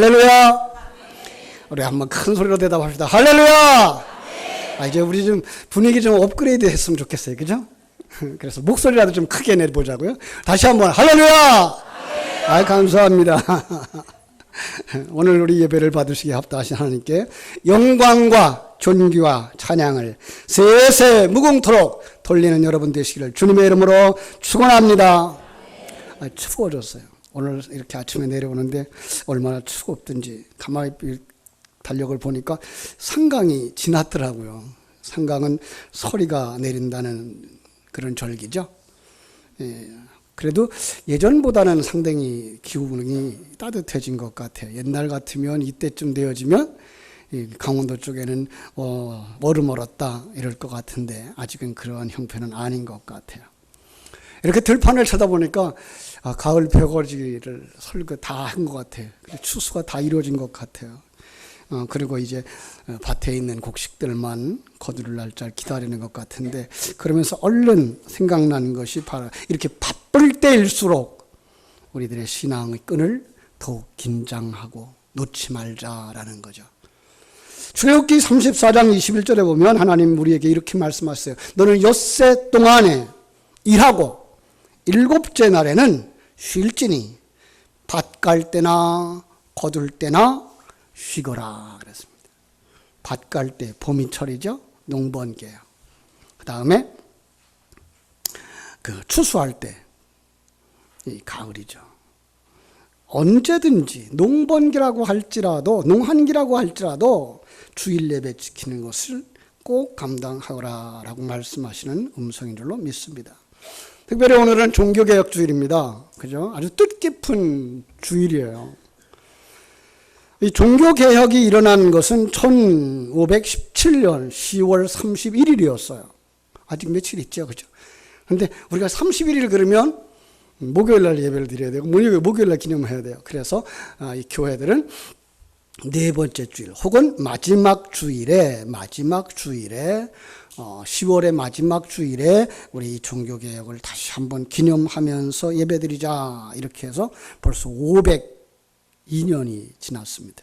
할렐루야. 우리 한번 큰 소리로 대답합시다. 할렐루야. 아, 이제 우리 좀 분위기 좀 업그레이드 했으면 좋겠어요. 그죠? 그래서 목소리라도 좀 크게 내보자고요. 다시 한번 할렐루야. 아, 감사합니다. 오늘 우리 예배를 받으시게 합당하신 하나님께 영광과 존귀와 찬양을 세세 무궁토록 돌리는 여러분 되시기를 주님의 이름으로 축원합니다. 아, 추워졌어요. 오늘 이렇게 아침에 내려오는데 얼마나 추웠든지 가만히 이 달력을 보니까 상강이 지났더라고요. 상강은 서리가 내린다는 그런 절기죠. 예, 그래도 예전보다는 상당히 기후이 따뜻해진 것 같아요. 옛날 같으면 이때쯤 되어지면 이 강원도 쪽에는 어, 얼음 얼었다 이럴 것 같은데 아직은 그러한 형편은 아닌 것 같아요. 이렇게 들판을 쳐다보니까 아, 가을 벼거지를 설거 다 한 것 같아요. 추수가 다 이루어진 것 같아요. 어, 그리고 이제 어, 밭에 있는 곡식들만 거두를 날짜를 기다리는 것 같은데 그러면서 얼른 생각나는 것이 바로 이렇게 바쁠 때일수록 우리들의 신앙의 끈을 더욱 긴장하고 놓지 말자라는 거죠. 출애굽기 34장 21절에 보면 하나님 우리에게 이렇게 말씀하세요. 너는 엿새 동안에 일하고 일곱째 날에는 쉴지니 밭 갈 때나 거둘 때나 쉬거라 그랬습니다. 밭 갈 때 봄이 철이죠. 농번기예요. 그 다음에 그 추수할 때 이 가을이죠. 언제든지 농번기라고 할지라도 농한기라고 할지라도 주일 예배 지키는 것을 꼭 감당하라라고 말씀하시는 음성인 줄로 믿습니다. 특별히 오늘은 종교개혁 주일입니다. 그죠? 아주 뜻깊은 주일이에요. 이 종교개혁이 일어난 것은 1517년 10월 31일이었어요. 아직 며칠 있죠. 그죠? 근데 우리가 31일 그러면 목요일 날 예배를 드려야 되고, 목요일, 목요일 날 기념해야 돼요. 그래서 아, 이 교회들은 네 번째 주일 혹은 마지막 주일에, 마지막 주일에 어, 10월의 마지막 주일에 우리 이 종교 개혁을 다시 한번 기념하면서 예배드리자 이렇게 해서 벌써 502년이 지났습니다.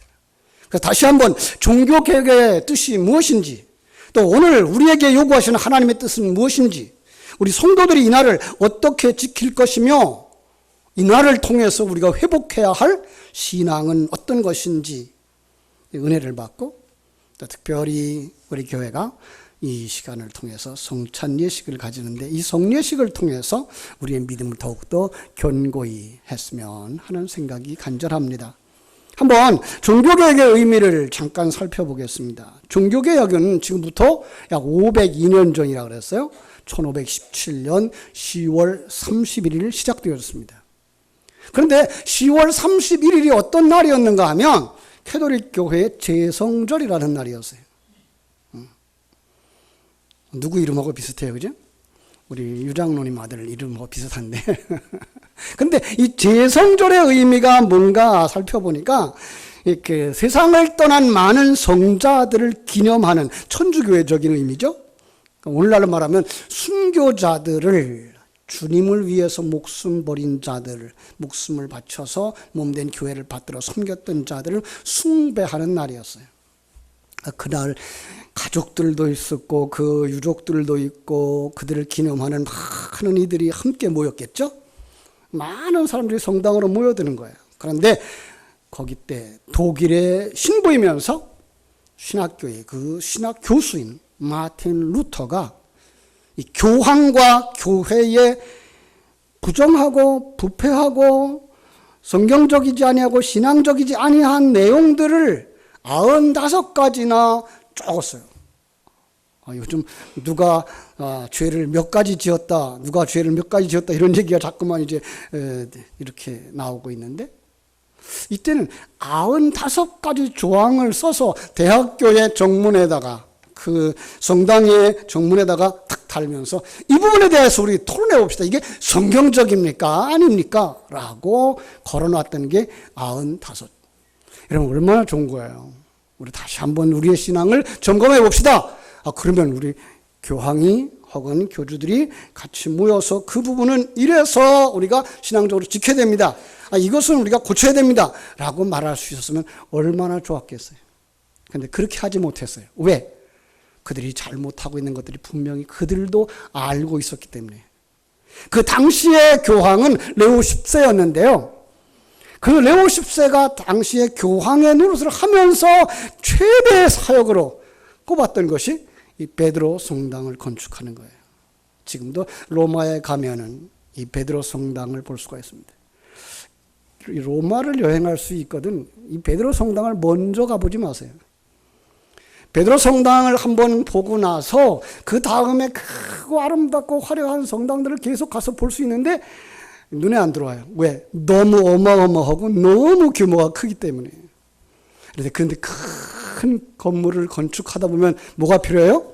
그래서 다시 한번 종교 개혁의 뜻이 무엇인지 또 오늘 우리에게 요구하시는 하나님의 뜻은 무엇인지 우리 성도들이 이 날을 어떻게 지킬 것이며 이 날을 통해서 우리가 회복해야 할 신앙은 어떤 것인지 은혜를 받고 또 특별히 우리 교회가 이 시간을 통해서 성찬 예식을 가지는데 이 성예식을 통해서 우리의 믿음을 더욱더 견고히 했으면 하는 생각이 간절합니다. 한번 종교개혁의 의미를 잠깐 살펴보겠습니다. 종교개혁은 지금부터 약 502년 전이라 그랬어요. 1517년 10월 31일 시작되었습니다. 그런데 10월 31일이 어떤 날이었는가 하면 캐도릭 교회의 제성절이라는 날이었어요. 누구 이름하고 비슷해요, 그죠? 우리 유장로님 아들 이름하고 비슷한데. 근데 이 제성절의 의미가 뭔가 살펴보니까 이렇게 세상을 떠난 많은 성자들을 기념하는 천주교회적인 의미죠. 그러니까 오늘날로 말하면 순교자들을 주님을 위해서 목숨 버린 자들, 목숨을 바쳐서 몸된 교회를 받들어 섬겼던 자들을 숭배하는 날이었어요. 그날 가족들도 있었고 그 유족들도 있고 그들을 기념하는 많은 이들이 함께 모였겠죠. 많은 사람들이 성당으로 모여드는 거예요. 그런데 거기 때 독일에 신부이면서 신학교의 그 신학 교수인 마틴 루터가 이 교황과 교회에 부정하고 부패하고 성경적이지 아니하고 신앙적이지 아니한 내용들을 95가지나 적었어요. 아, 요즘 누가 아, 죄를 몇 가지 지었다, 누가 죄를 몇 가지 지었다 이런 얘기가 자꾸만 이제 에, 이렇게 나오고 있는데 이때는 95가지 조항을 써서 대학교의 정문에다가 그 성당의 정문에다가 탁 달면서 이 부분에 대해서 우리 토론해 봅시다. 이게 성경적입니까? 아닙니까? 라고 걸어 놨던 게 95. 여러분 얼마나 좋은 거예요. 우리 다시 한번 우리의 신앙을 점검해 봅시다. 아, 그러면 우리 교황이 혹은 교주들이 같이 모여서 그 부분은 이래서 우리가 신앙적으로 지켜야 됩니다. 아, 이것은 우리가 고쳐야 됩니다. 라고 말할 수 있었으면 얼마나 좋았겠어요. 근데 그렇게 하지 못했어요. 왜? 그들이 잘못하고 있는 것들이 분명히 그들도 알고 있었기 때문에. 그 당시의 교황은 레오 10세였는데요. 그 레오 10세가 당시에 교황의 노릇을 하면서 최대의 사역으로 꼽았던 것이 이 베드로 성당을 건축하는 거예요. 지금도 로마에 가면은 이 베드로 성당을 볼 수가 있습니다. 이 로마를 여행할 수 있거든 이 베드로 성당을 먼저 가보지 마세요. 베드로 성당을 한번 보고 나서 그 다음에 크고 아름답고 화려한 성당들을 계속 가서 볼 수 있는데 눈에 안 들어와요. 왜? 너무 어마어마하고 너무 규모가 크기 때문에. 그런데 근데 큰 건물을 건축하다 보면 뭐가 필요해요?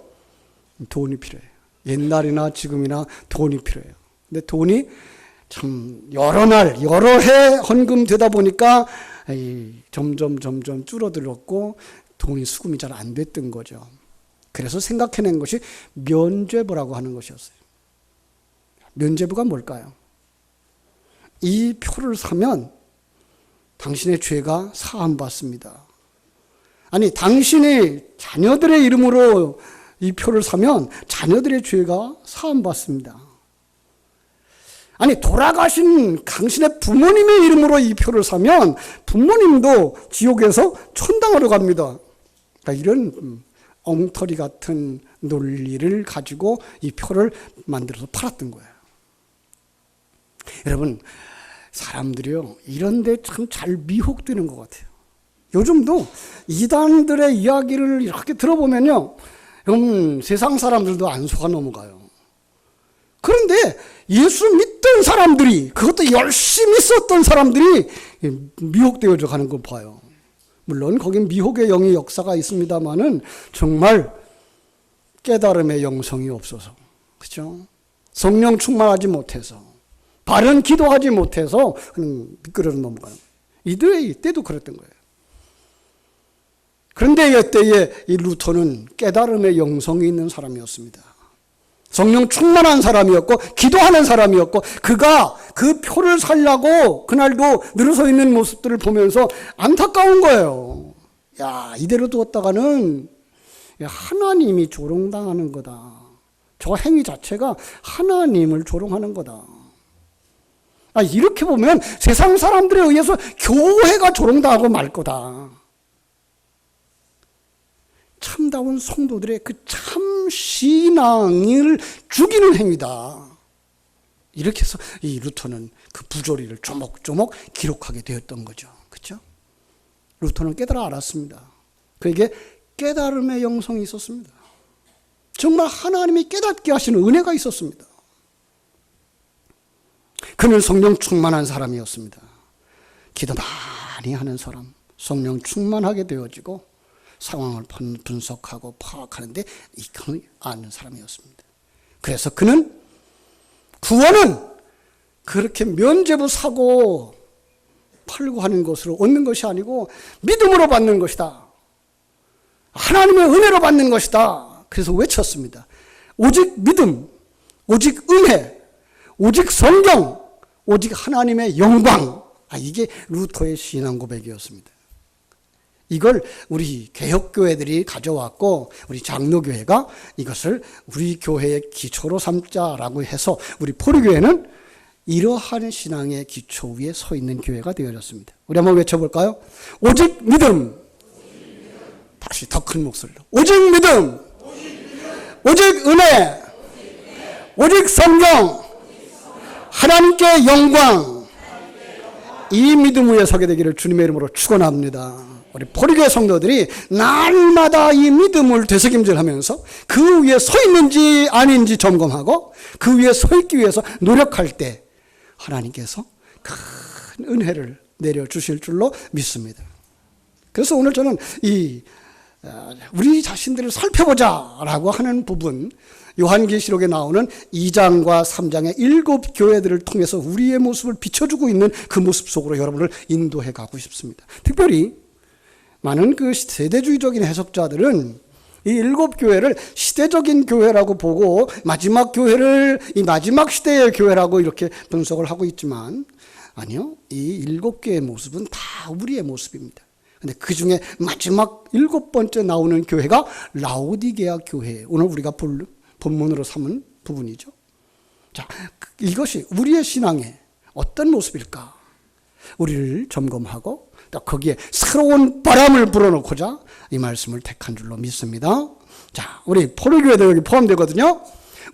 돈이 필요해요. 옛날이나 지금이나 돈이 필요해요. 근데 돈이 참 여러 날 여러 해 헌금되다 보니까 점점 점점 줄어들었고 돈이 수금이 잘 안 됐던 거죠. 그래서 생각해낸 것이 면죄부라고 하는 것이었어요. 면죄부가 뭘까요? 이 표를 사면 당신의 죄가 사함받습니다. 아니, 당신이 자녀들의 이름으로 이 표를 사면 자녀들의 죄가 사함받습니다. 아니, 돌아가신 당신의 부모님의 이름으로 이 표를 사면 부모님도 지옥에서 천당으로 갑니다. 그러니까 이런 엉터리 같은 논리를 가지고 이 표를 만들어서 팔았던 거예요. 여러분, 사람들이요, 이런데 참 잘 미혹되는 것 같아요. 요즘도 이단들의 이야기를 이렇게 들어보면요, 음, 세상 사람들도 안 속아 넘어가요. 그런데 예수 믿던 사람들이, 그것도 열심히 썼던 사람들이 미혹되어져 가는 거 봐요. 물론 거긴 미혹의 영의 역사가 있습니다만은 정말 깨달음의 영성이 없어서, 그죠? 성령 충만하지 못해서, 바른 기도하지 못해서 미끄러져 넘어가는 이들의 때도 그랬던 거예요. 그런데 이때에 이 루터는 깨달음의 영성이 있는 사람이었습니다. 성령 충만한 사람이었고 기도하는 사람이었고 그가 그 표를 살려고 그날도 늘어서 있는 모습들을 보면서 안타까운 거예요. 야 이대로 두었다가는 하나님이 조롱당하는 거다. 저 행위 자체가 하나님을 조롱하는 거다. 아, 이렇게 보면 세상 사람들에 의해서 교회가 조롱당하고 말 거다. 참다운 성도들의 그 참 신앙을 죽이는 행위다. 이렇게 해서 이 루터는 그 부조리를 조목조목 기록하게 되었던 거죠. 그렇죠? 루터는 깨달아 알았습니다. 그에게 깨달음의 영성이 있었습니다. 정말 하나님이 깨닫게 하시는 은혜가 있었습니다. 그는 성령 충만한 사람이었습니다. 기도 많이 하는 사람, 성령 충만하게 되어지고 상황을 분석하고 파악하는데 이감을 아는 사람이었습니다. 그래서 그는 구원은 그렇게 면죄부 사고 팔고 하는 것으로 얻는 것이 아니고 믿음으로 받는 것이다. 하나님의 은혜로 받는 것이다. 그래서 외쳤습니다. 오직 믿음, 오직 은혜, 오직 성경, 오직 하나님의 영광. 아, 이게 루터의 신앙 고백이었습니다. 이걸 우리 개혁교회들이 가져왔고, 우리 장로교회가 이것을 우리 교회의 기초로 삼자라고 해서, 우리 포리교회는 이러한 신앙의 기초 위에 서 있는 교회가 되어졌습니다. 우리 한번 외쳐볼까요? 오직 믿음. 다시 더 큰 목소리로. 오직 믿음. 오직 은혜. 오직 성경. 하나님께 영광. 이 믿음 위에 서게 되기를 주님의 이름으로 축원합니다. 우리 포리교회 성도들이 날마다 이 믿음을 되새김질하면서 그 위에 서 있는지 아닌지 점검하고 그 위에 서 있기 위해서 노력할 때 하나님께서 큰 은혜를 내려 주실 줄로 믿습니다. 그래서 오늘 저는 이 우리 자신들을 살펴보자라고 하는 부분 요한계시록에 나오는 2장과 3장의 일곱 교회들을 통해서 우리의 모습을 비춰주고 있는 그 모습 속으로 여러분을 인도해 가고 싶습니다. 특별히 많은 그 세대주의적인 해석자들은 이 일곱 교회를 시대적인 교회라고 보고 마지막 교회를 이 마지막 시대의 교회라고 이렇게 분석을 하고 있지만 아니요. 이 일곱 개의 모습은 다 우리의 모습입니다. 근데 그 중에 마지막 일곱 번째 나오는 교회가 라오디게아 교회. 오늘 우리가 볼, 본문으로 삼은 부분이죠. 자, 그- 이것이 우리의 신앙의 어떤 모습일까? 우리를 점검하고 또 거기에 새로운 바람을 불어넣고자 이 말씀을 택한 줄로 믿습니다. 자, 우리 포르교회도 여기 포함되거든요.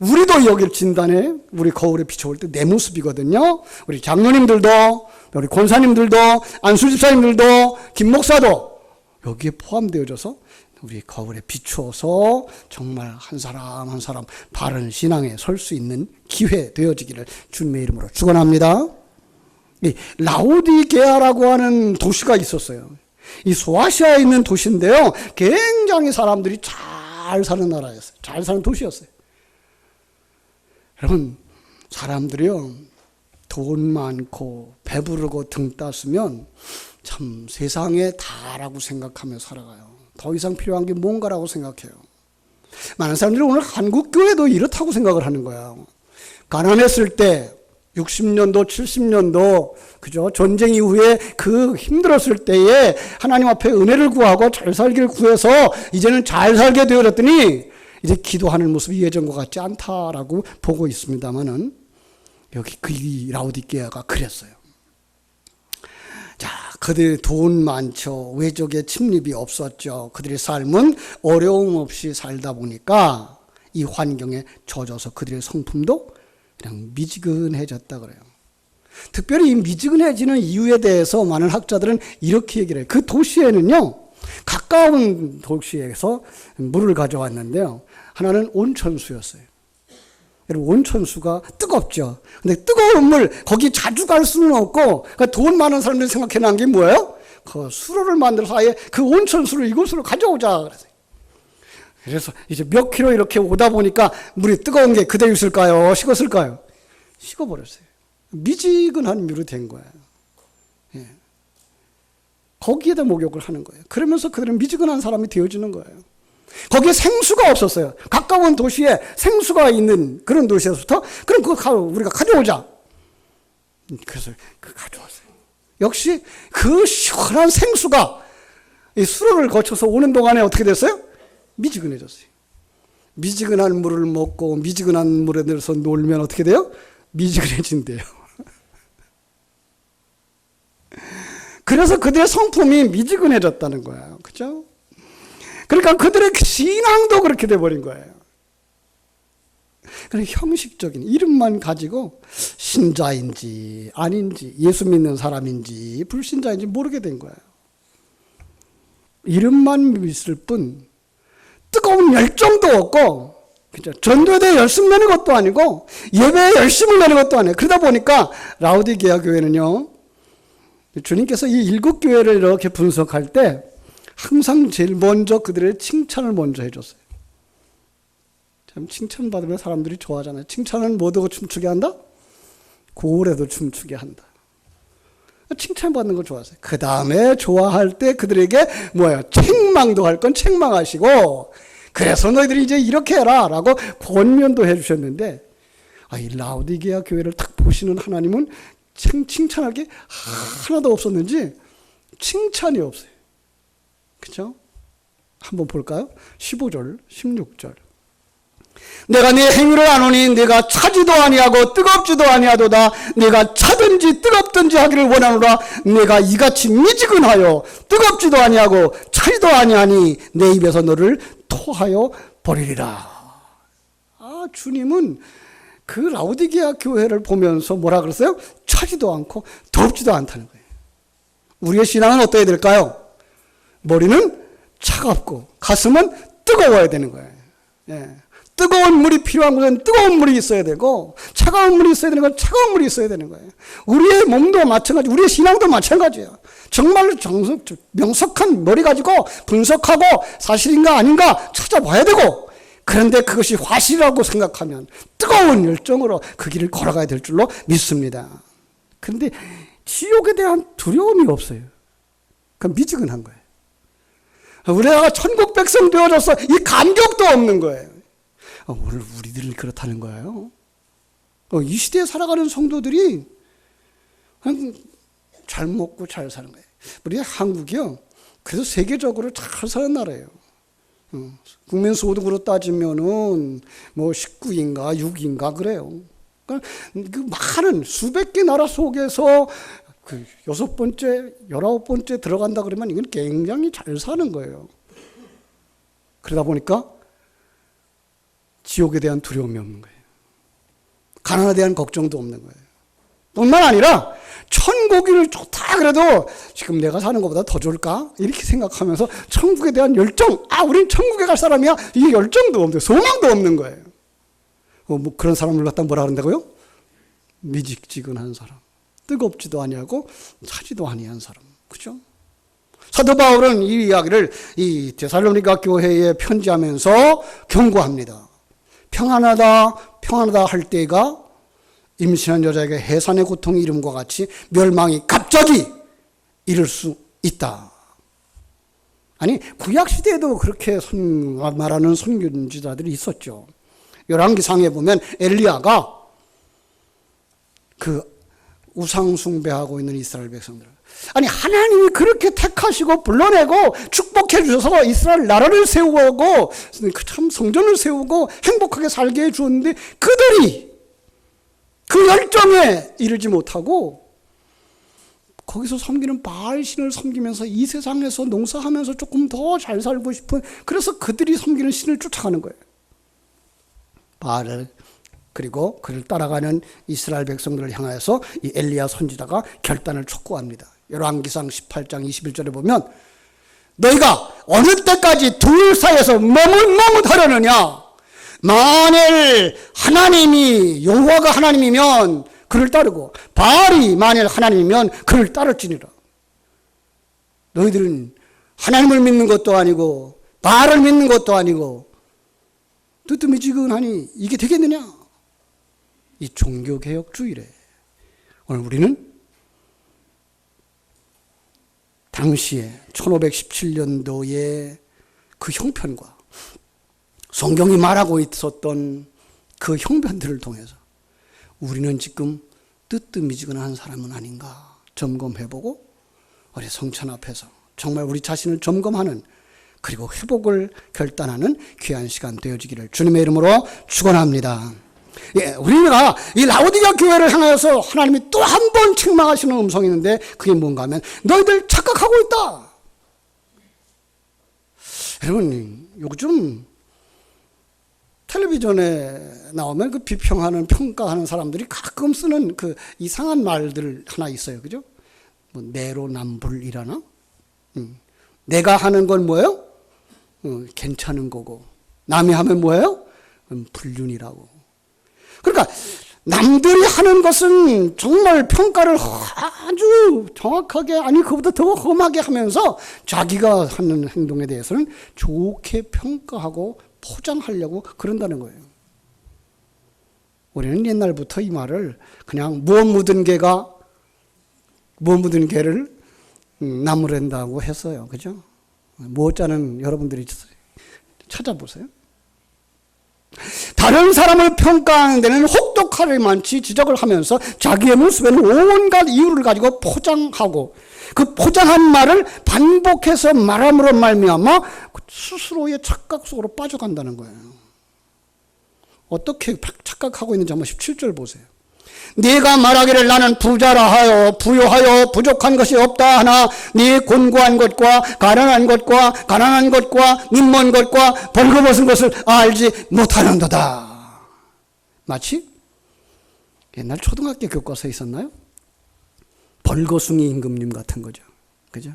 우리도 여기 진단에 우리 거울에 비춰볼 때내 모습이거든요. 우리 장로님들도 우리 권사님들도 안수 집사님들도 김 목사도 여기에 포함되어져서 우리 거울에 비추어서 정말 한 사람 한 사람 바른 신앙에 설 수 있는 기회 되어지기를 주님의 이름으로 축원합니다. 이 라오디게아라고 하는 도시가 있었어요. 이 소아시아에 있는 도시인데요. 굉장히 사람들이 잘 사는 나라였어요. 잘 사는 도시였어요. 여러분, 사람들이요. 돈 많고 배부르고 등 따스면 참 세상에 다라고 생각하며 살아가요. 더 이상 필요한 게 뭔가라고 생각해요. 많은 사람들이 오늘 한국 교회도 이렇다고 생각을 하는 거야. 가난했을 때 60년도, 70년도, 그죠? 전쟁 이후에 그 힘들었을 때에 하나님 앞에 은혜를 구하고 잘 살기를 구해서 이제는 잘 살게 되어졌더니 이제 기도하는 모습이 예전과 같지 않다라고 보고 있습니다만은 여기 그 라우디게아가 그랬어요. 자, 그들 돈 많죠. 외적의 침입이 없었죠. 그들의 삶은 어려움 없이 살다 보니까 이 환경에 젖어서 그들의 성품도 그냥 미지근해졌다 그래요. 특별히 이 미지근해지는 이유에 대해서 많은 학자들은 이렇게 얘기를 해요. 그 도시에는요, 가까운 도시에서 물을 가져왔는데요. 하나는 온천수였어요. 여러분, 온천수가 뜨겁죠. 근데 뜨거운 물, 거기 자주 갈 수는 없고, 그러니까 돈 많은 사람들이 생각해 난게 뭐예요? 그 수로를 만들어서 아예 그 온천수를 이곳으로 가져오자. 그래서. 그래서 이제 몇 킬로 이렇게 오다 보니까 물이 뜨거운 게 그대로 있을까요? 식었을까요? 식어버렸어요. 미지근한 물이 된 거예요. 예. 거기에다 목욕을 하는 거예요. 그러면서 그들은 미지근한 사람이 되어지는 거예요. 거기에 생수가 없었어요. 가까운 도시에 생수가 있는 그런 도시에서부터 그럼 그거 우리가 가져오자. 그래서 그 가져왔어요. 역시 그 시원한 생수가 이 수로를 거쳐서 오는 동안에 어떻게 됐어요? 미지근해졌어요. 미지근한 물을 먹고 미지근한 물에 들어서 놀면 어떻게 돼요? 미지근해진대요. 그래서 그들의 성품이 미지근해졌다는 거예요. 그죠? 그러니까 그들의 신앙도 그렇게 돼버린 거예요. 그냥 형식적인 이름만 가지고 신자인지 아닌지 예수 믿는 사람인지 불신자인지 모르게 된 거예요. 이름만 믿을 뿐 뜨거운 열정도 없고 그죠? 전도에 열심 내는 것도 아니고 예배에 열심을 내는 것도 아니에요. 그러다 보니까 라우디게아 교회는요. 주님께서 이 일곱 교회를 이렇게 분석할 때 항상 제일 먼저 그들의 칭찬을 먼저 해줬어요. 참 칭찬받으면 사람들이 좋아하잖아요. 칭찬은 뭐도 춤추게 한다? 고래도 춤추게 한다. 칭찬받는 걸 좋아하세요. 그 다음에 좋아할 때 그들에게 뭐야 책망도 할 건 책망하시고 그래서 너희들이 이제 이렇게 해라 라고 권면도 해주셨는데 아, 이 라우디게아 교회를 딱 보시는 하나님은 칭, 칭찬할 게 하나도 없었는지 칭찬이 없어요. 그죠? 한번 볼까요? 15절, 16절. 내가 네 행위를 아노니 내가 차지도 아니하고 뜨겁지도 아니하도다 내가 차든지 뜨겁든지 하기를 원하노라 내가 이같이 미지근하여 뜨겁지도 아니하고 차지도 아니하니 내 입에서 너를 토하여 버리리라 아 주님은 그 라우디게아 교회를 보면서 뭐라 그랬어요? 차지도 않고 덥지도 않다는 거예요 우리의 신앙은 어떠해야 될까요? 머리는 차갑고 가슴은 뜨거워야 되는 거예요 예. 뜨거운 물이 필요한 곳엔 뜨거운 물이 있어야 되고 차가운 물이 있어야 되는 건 차가운 물이 있어야 되는 거예요. 우리의 몸도 마찬가지, 우리의 신앙도 마찬가지예요. 정말 정석, 명석한 머리 가지고 분석하고 사실인가 아닌가 찾아봐야 되고 그런데 그것이 화실이라고 생각하면 뜨거운 열정으로 그 길을 걸어가야 될 줄로 믿습니다. 그런데 지옥에 대한 두려움이 없어요. 그건 미지근한 거예요. 우리가 천국 백성 되어져서 이 감격도 없는 거예요. 어, 오늘 우리들은 그렇다는 거예요. 어, 이 시대에 살아가는 성도들이 잘 먹고 잘 사는 거예요. 우리 한국이요. 그래서 세계적으로 잘 사는 나라예요. 어, 국민 소득으로 따지면은 뭐 19인가 6인가 그래요. 그러니까 그 많은 수백 개 나라 속에서 그 여섯 번째, 열아홉 번째 들어간다 그러면 이건 굉장히 잘 사는 거예요. 그러다 보니까 지옥에 대한 두려움이 없는 거예요. 가난에 대한 걱정도 없는 거예요. 뿐만 아니라 천국이 좋다 그래도 지금 내가 사는 것보다 더 좋을까? 이렇게 생각하면서 천국에 대한 열정, 아, 우린 천국에 갈 사람이야. 이 열정도 없는, 소망도 없는 거예요. 어, 뭐 그런 사람을 갖다 뭐라 그런다고요? 미직지근한 사람. 뜨겁지도 아니하고 차지도 아니한 사람. 그죠? 사도 바울은 이 이야기를 이 데살로니가 교회에 편지하면서 경고합니다. 평안하다, 평안하다 할 때가 임신한 여자에게 해산의 고통이 이름과 같이 멸망이 갑자기 이를 수 있다. 아니 구약 시대에도 그렇게 선, 말하는 선교지자들이 있었죠. 열왕기상에 보면 엘리야가 그 우상 숭배하고 있는 이스라엘 백성들. 아니 하나님이 그렇게 택하시고 불러내고 축복해 주셔서 이스라엘 나라를 세우고 그참 성전을 세우고 행복하게 살게 해 주었는데 그들이 그 열정에 이르지 못하고 거기서 섬기는 바알신을 섬기면서 이 세상에서 농사하면서 조금 더 잘 살고 싶은 그래서 그들이 섬기는 신을 쫓아가는 거예요. 바알을 그리고 그를 따라가는 이스라엘 백성들을 향하여서 이 엘리야 선지자가 결단을 촉구합니다. 열왕기상 18장 21절에 보면 너희가 어느 때까지 둘 사이에서 머뭇머뭇하려느냐 만일 하나님이 여호와가 하나님이면 그를 따르고 바알이 만일 하나님이면 그를 따를지니라. 너희들은 하나님을 믿는 것도 아니고 바알을 믿는 것도 아니고 뜨뜻미지근하니 이게 되겠느냐? 이 종교개혁주의래. 오늘 우리는 당시에 1517년도에 그 형편과 성경이 말하고 있었던 그 형편들을 통해서 우리는 지금 뜨뜻미지근한 사람은 아닌가 점검해보고 우리 성찬 앞에서 정말 우리 자신을 점검하는 그리고 회복을 결단하는 귀한 시간 되어지기를 주님의 이름으로 축원합니다. 예, 우리가 이 라오디가 교회를 향하여서 하나님이 또 한 번 책망하시는 음성이 있는데 그게 뭔가 하면 너희들 착각하고 있다. 여러분 요즘 텔레비전에 나오면 그 비평하는 평가하는 사람들이 가끔 쓰는 그 이상한 말들 하나 있어요. 그죠? 뭐 내로남불이라나? 음. 내가 하는 건 뭐예요? 어, 괜찮은 거고 남이 하면 뭐예요? 음, 불륜이라고. 그러니까 남들이 하는 것은 정말 평가를 아주 정확하게 아니 그보다 더 험하게 하면서 자기가 하는 행동에 대해서는 좋게 평가하고 포장하려고 그런다는 거예요. 우리는 옛날부터 이 말을 그냥 무엇 묻은 개가 무엇 묻은 개를 음, 나무랜다고 했어요. 그죠? 무엇자는 여러분들이 찾아보세요. 다른 사람을 평가하는 데는 혹독하리만치 지적을 하면서 자기의 모습에는 온갖 이유를 가지고 포장하고 그 포장한 말을 반복해서 말함으로 말미암아 스스로의 착각 속으로 빠져간다는 거예요. 어떻게 착각하고 있는지 한번 17절 보세요. 네가 말하기를 나는 부자라 하여 부요하여 부족한 것이 없다 하나 네 곤고한 것과 가난한 것과 가난한 것과 님먼 것과 벌거벗은 것을 알지 못하는도다. 마치 옛날 초등학교 교과서에 있었나요? 벌거숭이 임금님 같은 거죠. 그죠?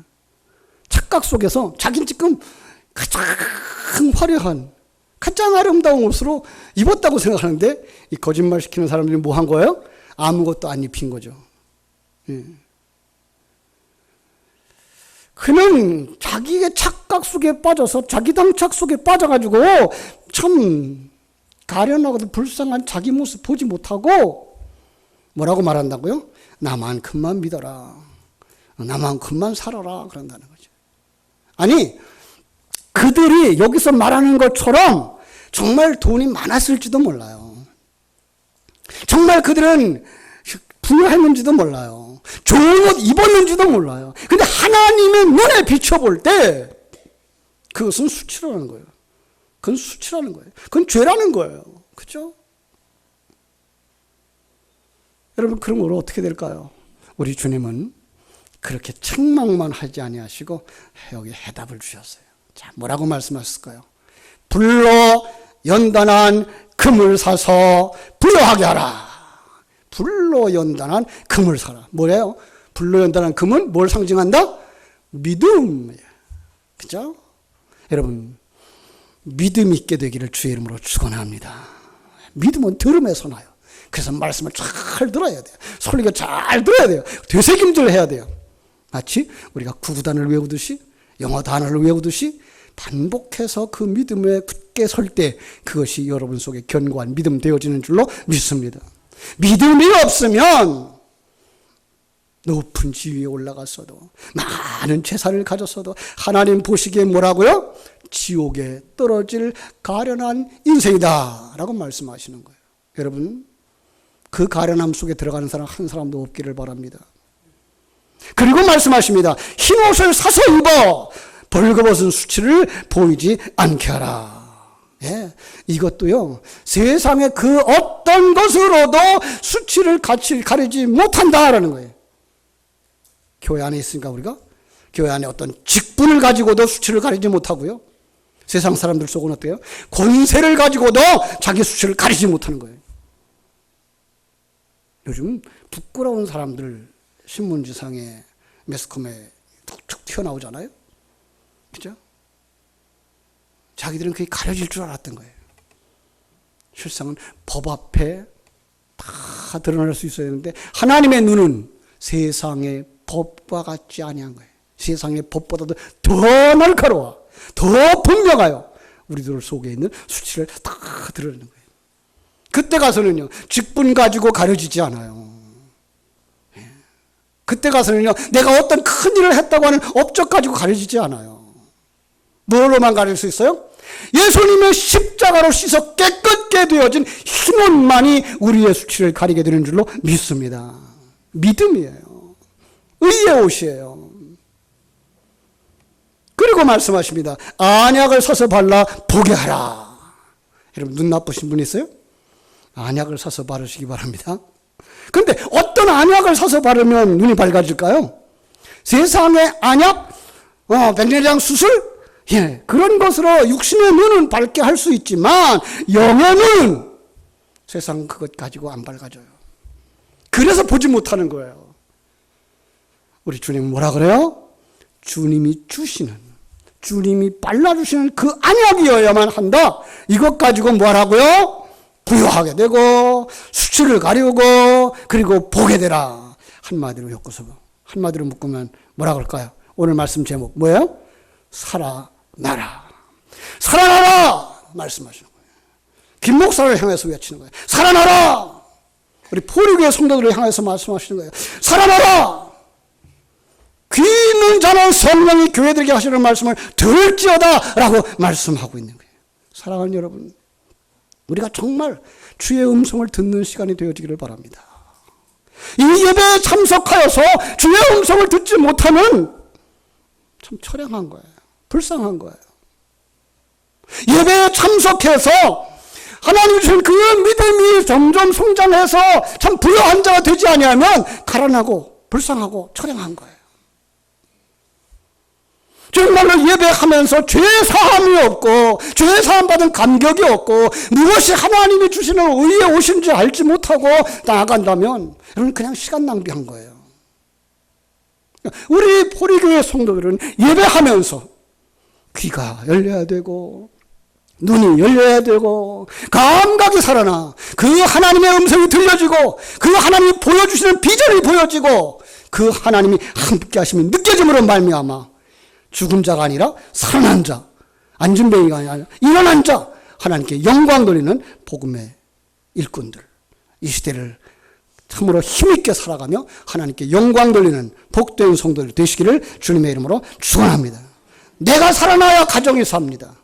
착각 속에서 자기는 지금 가장 화려한 가장 아름다운 옷으로 입었다고 생각하는데 이 거짓말 시키는 사람들이 뭐 한 거예요? 아무것도 안 입힌 거죠. 예. 그는 자기의 착각 속에 빠져서 자기 당착 속에 빠져가지고 참 가련하고도 불쌍한 자기 모습 보지 못하고 뭐라고 말한다고요? 나만큼만 믿어라. 나만큼만 살아라. 그런다는 거죠. 아니, 그들이 여기서 말하는 것처럼 정말 돈이 많았을지도 몰라요. 정말 그들은 부유했는지도 몰라요. 좋은 옷 입었는지도 몰라요. 근데 하나님의 눈에 비춰볼 때 그것은 수치라는 거예요. 그건 수치라는 거예요. 그건 죄라는 거예요. 그죠? 여러분, 우리 어떻게 될까요? 우리 주님은 그렇게 책망만 하지 아니하시고 여기 해답을 주셨어요. 자, 뭐라고 말씀하셨을까요? 불로 연단한 금을 사서 부여하게 하라. 불로 연단한 금을 사라. 뭐래요? 불로 연단한 금은 뭘 상징한다? 믿음. 그죠? 여러분, 믿음 있게 되기를 주의 이름으로 축원합니다. 믿음은 들음에서 나요. 그래서 말씀을 잘 들어야 돼요. 설교 잘 들어야 돼요. 되새김질 해야 돼요. 마치 우리가 구구단을 외우듯이 영어 단어를 외우듯이 반복해서 그 믿음에 굳게 설 때 그것이 여러분 속에 견고한 믿음 되어지는 줄로 믿습니다. 믿음이 없으면 높은 지위에 올라갔어도 많은 재산을 가졌어도 하나님 보시기에 뭐라고요? 지옥에 떨어질 가련한 인생이다 라고 말씀하시는 거예요. 여러분 그 가련함 속에 들어가는 사람 한 사람도 없기를 바랍니다. 그리고 말씀하십니다. 흰 옷을 사서 입어 벌거벗은 수치를 보이지 않게 하라. 예, 이것도요, 세상의 그 어떤 것으로도 수치를 같이 가리지 못한다라는 거예요. 교회 안에 있으니까 우리가 교회 안에 어떤 직분을 가지고도 수치를 가리지 못하고요. 세상 사람들 속은 어때요? 권세를 가지고도 자기 수치를 가리지 못하는 거예요. 요즘 부끄러운 사람들 신문지상에 매스컴에 툭툭 튀어나오잖아요. 그죠? 자기들은 그게 가려질 줄 알았던 거예요. 실상은 법 앞에 다 드러날 수 있어야 되는데 하나님의 눈은 세상의 법과 같지 아니한 거예요. 세상의 법보다도 더 날카로워, 더 분명하여 우리들 속에 있는 수치를 다 드러내는 거예요. 그때 가서는요 직분 가지고 가려지지 않아요. 예. 그때 가서는요 내가 어떤 큰 일을 했다고 하는 업적 가지고 가려지지 않아요. 뭘로만 가릴 수 있어요? 예수님의 십자가로 씻어 깨끗게 되어진 흰옷만이 우리의 수치를 가리게 되는 줄로 믿습니다. 믿음이에요. 의의 옷이에요. 그리고 말씀하십니다. 안약을 사서 발라 보게 하라. 여러분 눈 나쁘신 분 있어요? 안약을 사서 바르시기 바랍니다. 근데 어떤 안약을 사서 바르면 눈이 밝아질까요? 세상의 안약, 어, 백내장 수술, 예, 그런 것으로 육신의 눈은 밝게 할 수 있지만 영의 눈은 세상 그것 가지고 안 밝아져요. 그래서 보지 못하는 거예요. 우리 주님 뭐라 그래요? 주님이 주시는, 주님이 발라주시는 그 안약이어야만 한다. 이것 가지고 뭐라고요? 부유하게 되고, 수치를 가리우고, 그리고 보게 되라. 한마디로 엮어서, 한마디로 묶으면 뭐라 그럴까요? 오늘 말씀 제목 뭐예요? 살아 나라. 살아나라! 말씀하시는 거예요. 김 목사를 향해서 외치는 거예요. 살아나라! 우리 포류교의 성도들을 향해서 말씀하시는 거예요. 살아나라! 귀 있는 자는 성령이 교회들에게 하시는 말씀을 들을지어다! 라고 말씀하고 있는 거예요. 사랑하는 여러분, 우리가 정말 주의 음성을 듣는 시간이 되어지기를 바랍니다. 이 예배에 참석하여서 주의 음성을 듣지 못하면 참 처량한 거예요. 불쌍한 거예요. 예배에 참석해서 하나님 주신 그 믿음이 점점 성장해서 참 부유한 자가 되지 아니하면 가난하고 불쌍하고 처량한 거예요. 정말로 예배하면서 죄 사함이 없고 죄 사함 받은 감격이 없고 무엇이 하나님이 주시는 의의 옷인지 알지 못하고 나아간다면 여러분 그냥 시간 낭비한 거예요. 우리 포리교회 성도들은 예배하면서 귀가 열려야 되고 눈이 열려야 되고 감각이 살아나 그 하나님의 음성이 들려지고 그 하나님이 보여주시는 비전이 보여지고 그 하나님이 함께 하심이 느껴짐으로 말미암아 죽은 자가 아니라 살아난 자 안진뱅이가 아니라 일어난 자 하나님께 영광 돌리는 복음의 일꾼들 이 시대를 참으로 힘있게 살아가며 하나님께 영광 돌리는 복된 성도들 되시기를 주님의 이름으로 축원합니다. 내가 살아나야 가정이 삽니다.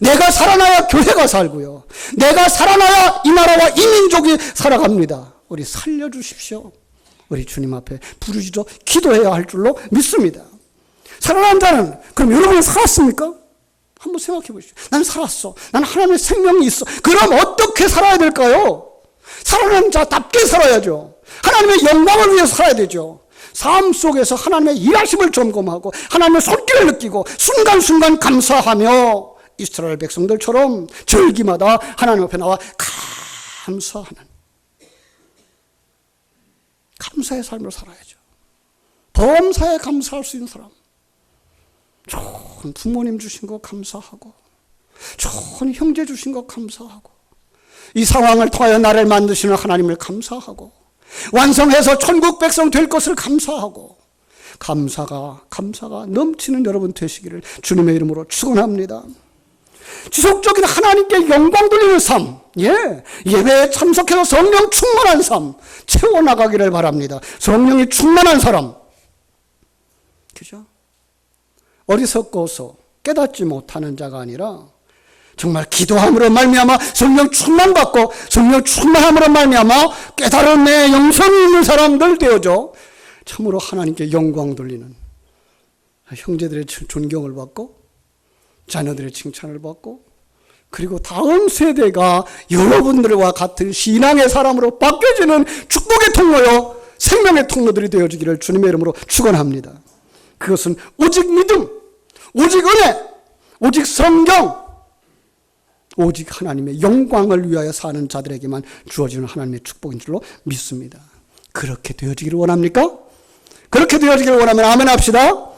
내가 살아나야 교회가 살고요. 내가 살아나야 이 나라와 이 민족이 살아갑니다. 우리 살려주십시오. 우리 주님 앞에 부르짖어 기도해야 할 줄로 믿습니다. 살아난 자는 그럼 여러분 살았습니까? 한번 생각해 보십시오. 난 살았어. 난 하나님의 생명이 있어. 그럼 어떻게 살아야 될까요? 살아난 자답게 살아야죠. 하나님의 영광을 위해서 살아야 되죠. 삶 속에서 하나님의 일하심을 점검하고 하나님의 손길을 느끼고 순간순간 감사하며 이스라엘 백성들처럼 절기마다 하나님 앞에 나와 감사하는 감사의 삶을 살아야죠. 범사에 감사할 수 있는 사람. 좋은 부모님 주신 거 감사하고, 좋은 형제 주신 거 감사하고, 이 상황을 통하여 나를 만드시는 하나님을 감사하고, 완성해서 천국 백성 될 것을 감사하고, 감사가, 감사가 넘치는 여러분 되시기를 주님의 이름으로 축원합니다. 지속적인 하나님께 영광 돌리는 삶, 예, 예배에 참석해서 성령 충만한 삶, 채워 나가기를 바랍니다. 성령이 충만한 사람, 그죠? 어리석고서 깨닫지 못하는 자가 아니라 정말 기도함으로 말미암아 성령 충만 받고 성령 충만함으로 말미암아 깨달은 내 영성이 있는 사람들 되어져 참으로 하나님께 영광 돌리는 형제들의 존경을 받고 자녀들의 칭찬을 받고 그리고 다음 세대가 여러분들과 같은 신앙의 사람으로 바뀌어지는 축복의 통로요 생명의 통로들이 되어지기를 주님의 이름으로 축원합니다. 그것은 오직 믿음, 오직 은혜, 오직 성경, 오직 하나님의 영광을 위하여 사는 자들에게만 주어지는 하나님의 축복인 줄로 믿습니다. 그렇게 되어지기를 원합니까? 그렇게 되어지기를 원하면 아멘 합시다.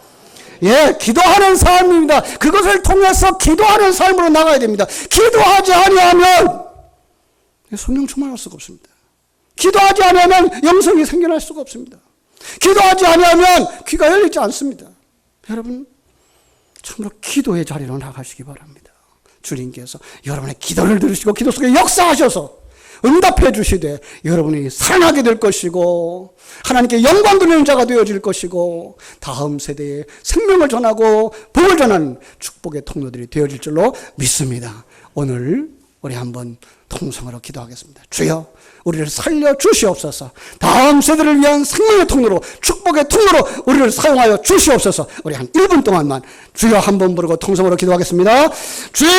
예, 기도하는 삶입니다. 그것을 통해서 기도하는 삶으로 나가야 됩니다. 기도하지 아니하면 성령 충만할 수가 없습니다. 기도하지 아니하면 영성이 생겨날 수가 없습니다. 기도하지 아니하면 귀가 열리지 않습니다. 여러분 참으로 기도의 자리로 나가시기 바랍니다. 주님께서 여러분의 기도를 들으시고 기도 속에 역사하셔서 응답해 주시되 여러분이 살아나게 될 것이고 하나님께 영광 돌리는 자가 되어질 것이고 다음 세대에 생명을 전하고 복을 전하는 축복의 통로들이 되어질 줄로 믿습니다. 오늘 우리 한번 통성으로 기도하겠습니다. 주여 우리를 살려 주시옵소서. 다음 세대를 위한 생명의 통로로 축복의 통로로 우리를 사용하여 주시옵소서. 우리 한 1분 동안만 주여 한 번 부르고 통성으로 기도하겠습니다. 주여